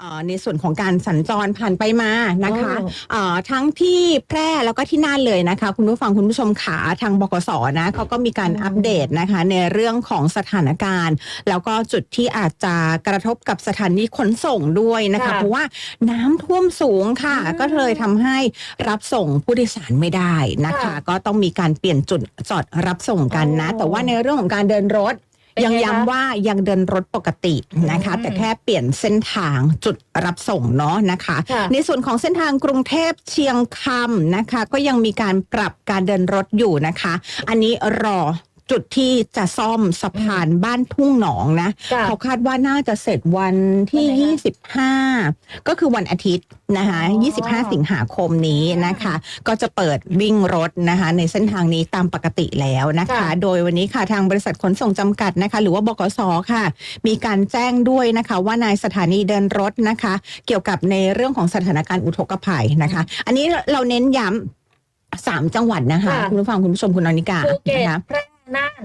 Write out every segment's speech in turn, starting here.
เอ่อในส่วนของการสัญจรผ่านไปมานะคะอ๋อเอ่อทั้งที่แพร่แล้วก็ที่น่านเลยนะคะ คุณผู้ฟังคุณผู้ชมขาทางบกสนะเขาก็มีการอืมอัปเดตนะคะในเรื่องของสถานการณ์ แล้วก็จุดที่อาจจะกระทบกับสถานีขนส่งด้วยนะคะค่ะเพราะว่าน้ำท่วมสูงค่ะอืมก็เลยทำให้รับส่งผู้โดยสารไม่ได้นะคะค่ะก็ต้องมีการเปลี่ยนจุดจอดรับส่งกันนะอ๋อแต่ว่าในเรื่องของการเดินรถเป็น ยังไงคะย้ำว่ายังเดินรถปกตินะคะอืมแต่แค่เปลี่ยนเส้นทางจุดรับส่งเนาะนะคะค่ะในส่วนของเส้นทางกรุงเทพเชียงคำนะคะ ก็ยังมีการปรับการเดินรถอยู่นะคะ อันนี้รอ จุดที่จะซ่อมสะพานบ้านทุ่งหนองนะค่ะเขาคาดว่าน่าจะเสร็จวันที่วันไหนคะ25 ก็คือวันอาทิตย์นะคะอ๋อ 25 สิงหาคมนี้นะคะ ก็จะเปิดวิ่งรถนะคะ ในเส้นทางนี้ตามปกติแล้วนะคะ ค่ะ โดยวันนี้ค่ะทางบริษัทขนส่งจำกัดนะคะ หรือว่าบกสค่ะ มีการแจ้งด้วยนะคะว่านายสถานีเดินรถนะคะ เกี่ยวกับในเรื่องของสถานการณ์อุทกภัยนะคะ อันนี้เราเน้นย้ำสามจังหวัดนะคะ ค่ะ คุณผู้ฟังคุณผู้ชมคุณอนิกาภูเก็ตนะคะ แพร่ น่าน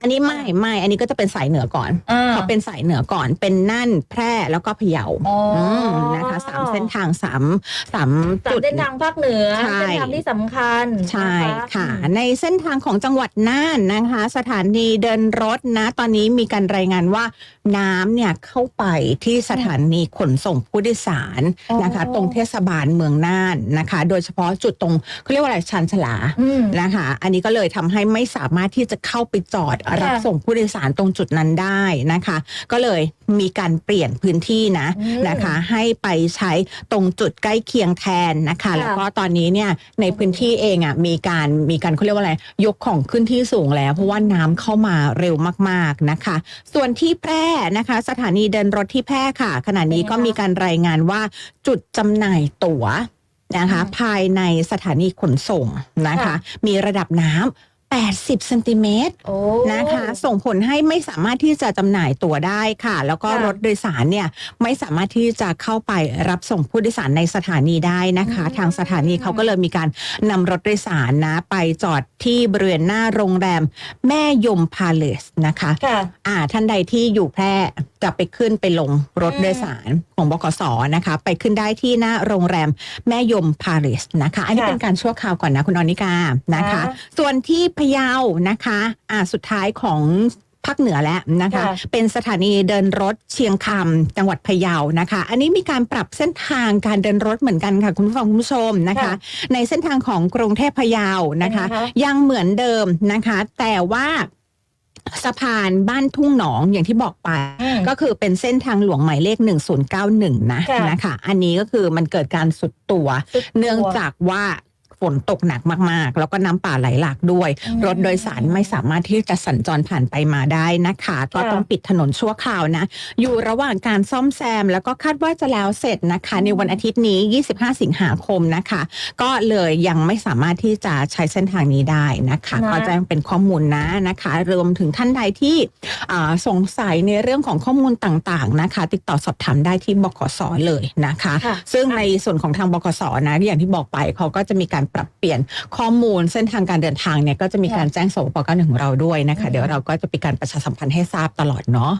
อันนี้ไม่ไม่อันนี้ก็จะเป็นสายเหนือก่อนอ่า เขาเป็นสายเหนือก่อนเป็นน่านแพร่แล้วก็พะเยาอ๋ออมนะคะสามเส้นทางสามสามสามจุด เส้นทางภาคเหนือใช่ เส้นทางที่สำคัญใช่นค่ะอืมในเส้นทางของจังหวัดน่านนะคะ สถานีเดินรถนะ ตอนนี้มีการรายงานว่าน้ำเนี่ยเข้าไปที่สถานีขนส่งผู้โดยสารนะคะอ๋อตรงเทศบาลเมืองน่านนะคะ โดยเฉพาะจุดตรงเขาเรียกว่าอะไรชันฉลา อืม นะคะ อันนี้ก็เลยทำให้ไม่สามารถที่จะเข้าไปจอดรับค่ะส่งผู้โดยสารตรงจุดนั้นได้นะคะ ก็เลยมีการเปลี่ยนพื้นที่นะอืมนะคะ ให้ไปใช้ตรงจุดใกล้เคียงแทนนะคะค่ะแล้วก็ตอนนี้เนี่ยในพื้นที่เองอะมีการมีการเขาเรียกว่าอะไรยกของขึ้นที่สูงแล้ว เพราะว่าน้ำเข้ามาเร็วมากๆนะคะ ส่วนที่แพร่นะคะ สถานีเดินรถที่แพร่ค่ะ ขณะนี้ก็มีการรายงานว่าจุดจำหน่ายตั๋วนะคะอืมภายในสถานีขนส่งนะคะค่ะมีระดับน้ำ 80เซนติเมตรโอ้ นะคะ ส่งผลให้ไม่สามารถที่จะจำหน่ายตั๋วได้ค่ะ แล้วก็ค่ะ รถโดยสารเนี่ยไม่สามารถที่จะเข้าไปรับส่งผู้โดยสารในสถานีได้นะคะอืมทางสถานีเขาก็เลยมีการนำรถโดยสารนะ ไปจอดที่บริเวณหน้าโรงแรมแม่ยมพาเลสนะคะ ค่ะ อ่าท่านใดที่อยู่แพร่ จะไปขึ้นไปลงรถอืมโดยสารของบกสนะคะ ไปขึ้นได้ที่หน้าโรงแรมแม่ยมพาเลสนะคะ อันนี้ค่ะเป็นการชั่วคราวก่อนนะคุณอนิกานะคะค่ะส่วนที่พะเยานะคะอ่าสุดท้ายของภาคเหนือแล้วนะคะค่ะเป็นสถานีเดินรถเชียงคำจังหวัดพะเยานะคะ อันนี้มีการปรับเส้นทางการเดินรถเหมือนกันค่ะ คุณผู้ฟังคุณผู้ชมนะคะค่ะในเส้นทางของกรุงเทพพะเยานะคะเป็นไงคะยังเหมือนเดิมนะคะ แต่ว่า สะพานบ้านทุ่งหนองอย่างที่บอกไป อืมก็คือเป็นเส้นทางหลวงหมายเลข 1091 นะค่ะนะคะ อันนี้ก็คือมันเกิดการสุดตัว สุดตัว เนื่องจากว่า ฝนตกหนักมากๆ แล้วก็น้ำป่าไหลหลากด้วยอืมรถโดยสารไม่สามารถที่จะสัญจรผ่านไปมาได้นะคะ ก็ค่ะต้องปิดถนนชั่วคราวนะ อยู่ระหว่างการซ่อมแซม แล้วก็คาดว่าจะแล้วเสร็จนะคะ ในวันอาทิตย์นี้ 25 สิงหาคมนะคะ ก็เลยยังไม่สามารถที่จะใช้เส้นทางนี้ได้นะคะ นะ ก็แจ้งเป็นข้อมูลนะนะคะรวมถึงท่านใดที่อ่าสงสัยในเรื่องของข้อมูลต่างๆนะคะ ติดต่อสอบถามได้ที่บขสเลยนะคะ ค่ะ ซึ่งในส่วนของทางบกสนะ อย่างที่บอกไปเขาก็จะมีการปรับเปลี่ยนข้อมูลเส้นทางการเดินทางเนี่ยก็จะมีการแจ้งสวป91ของเราด้วยนะคะ เดี๋ยวเราก็จะมีการประชาสัมพันธ์ให้ทราบตลอดเนาะ